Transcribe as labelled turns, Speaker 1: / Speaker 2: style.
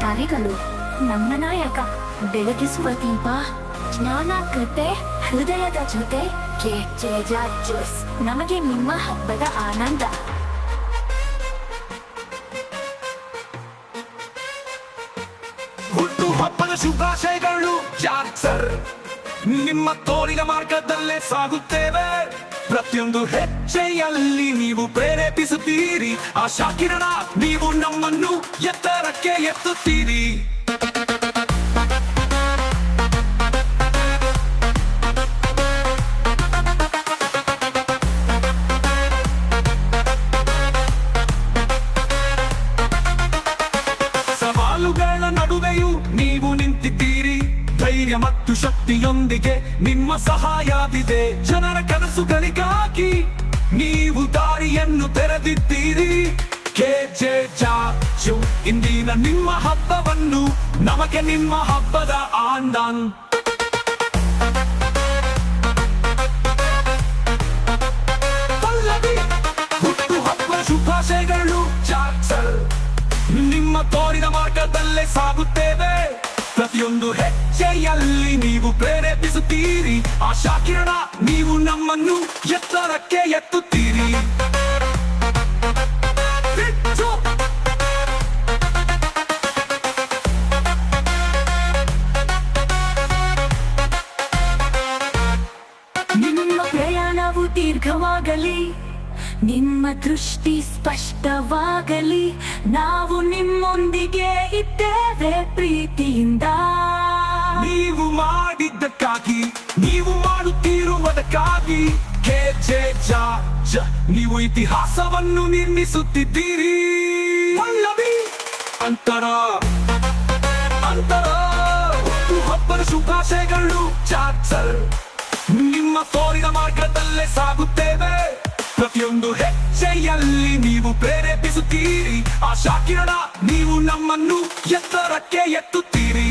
Speaker 1: ಕಾರ್ಯಗಳು ನಮ್ಮ ನಾಯಕ ಬೆಳಗಿಸುವ ದೀಪ ಜ್ಞಾನ ಕೃಪೆ ಹೃದಯದ ಜೊತೆ ಜ್ಯೂಸ್ ನಮಗೆ ನಿಮ್ಮ ಹಬ್ಬದ ಆನಂದ.
Speaker 2: ಹುಟ್ಟು ಹಬ್ಬದ ಶುಭಾಶಯಗಳು ಜಾಕ್ಸರ್ ನಿಮ್ಮ ತೋರಿನ ಮಾರ್ಗದಲ್ಲೇ ಸಾಗುತ್ತೇವೆ. ಪ್ರತಿಯೊಂದು ಹೆಜ್ಜೆಯಲ್ಲಿ ನೀವು ಪ್ರೇರೇಪಿಸುತ್ತೀರಿ. ಆ ಶಾಕಿರಣ ನೀವು ನಮ್ಮನ್ನು ಎತ್ತರಕ್ಕೆ ಎತ್ತುತ್ತೀರಿ. ಧೈರ್ಯ ಮತ್ತು ಶಕ್ತಿಯೊಂದಿಗೆ ನಿಮ್ಮ ಸಹಾಯವಿದೆ. ಜನರ ಕನಸುಗಳಿಗಾಗಿ ನೀವು ದಾರಿಯನ್ನು ತೆರೆದಿದ್ದೀರಿ. ಕೆಜೆ ಚಾಚು ಇಂದಿನ ನಿಮ್ಮ ಹಬ್ಬವನ್ನು ನಮಗೆ ನಿಮ್ಮ ಹಬ್ಬದ ಆಂದಾನ್. ಶುಭಾಶಯಗಳು ಚಾಚಲ್ ನಿಮ್ಮ ತೋರಿನ ಮಾರ್ಗದಲ್ಲೇ ಪ್ರತಿಯೊಂದು ಹೆಜ್ಜೆಯಲ್ಲಿ ನೀವು ಪ್ರೇರೇಪಿಸುತ್ತೀರಿ. ಆಶಾ ಕಿರಣ ನೀವು ನಮ್ಮನ್ನು ಎತ್ತರಕ್ಕೆ ಎತ್ತುತ್ತೀರಿ!
Speaker 1: ನಿಮ್ಮ ಪ್ರಯಾಣವು ದೀರ್ಘವಾಗಲಿ, ನಿಮ್ಮ ದೃಷ್ಟಿ ಸ್ಪಷ್ಟವಾಗಲಿ, ನಾವು ನಿಮ್ಮೊಂದಿಗೆ ಇದ್ದೇವೆ ಪ್ರೀತಿಯಿಂದ.
Speaker 2: ಮಾಡಿದ್ದಕ್ಕಾಗಿ ನೀವು ಮಾಡುತ್ತಿರುವುದಕ್ಕಾಗಿ. ನೀವು ಇತಿಹಾಸವನ್ನು ನಿರ್ಮಿಸುತ್ತಿದ್ದೀರಿ. ಪಲ್ಲವಿ, ಅಂತರ ಅಂತರ ಹಬ್ಬದ ಶುಭಾಶಯಗಳು. ಚಾಚರ್ ನಿಮ್ಮ ತೋರಿದ ಮಾರ್ಗದಲ್ಲೇ ಸಾಗುತ್ತೇವೆ. ಪ್ರತಿಯೊಂದು ಹೆಜ್ಜೆಯಲ್ಲಿ ನೀವು ಪ್ರೇರೇಪಿಸುತ್ತೀರಿ. ಆ ಶಾಕಿರಣ ನೀವು ನಮ್ಮನ್ನು ಎತ್ತರಕ್ಕೆ ಎತ್ತುತ್ತೀರಿ.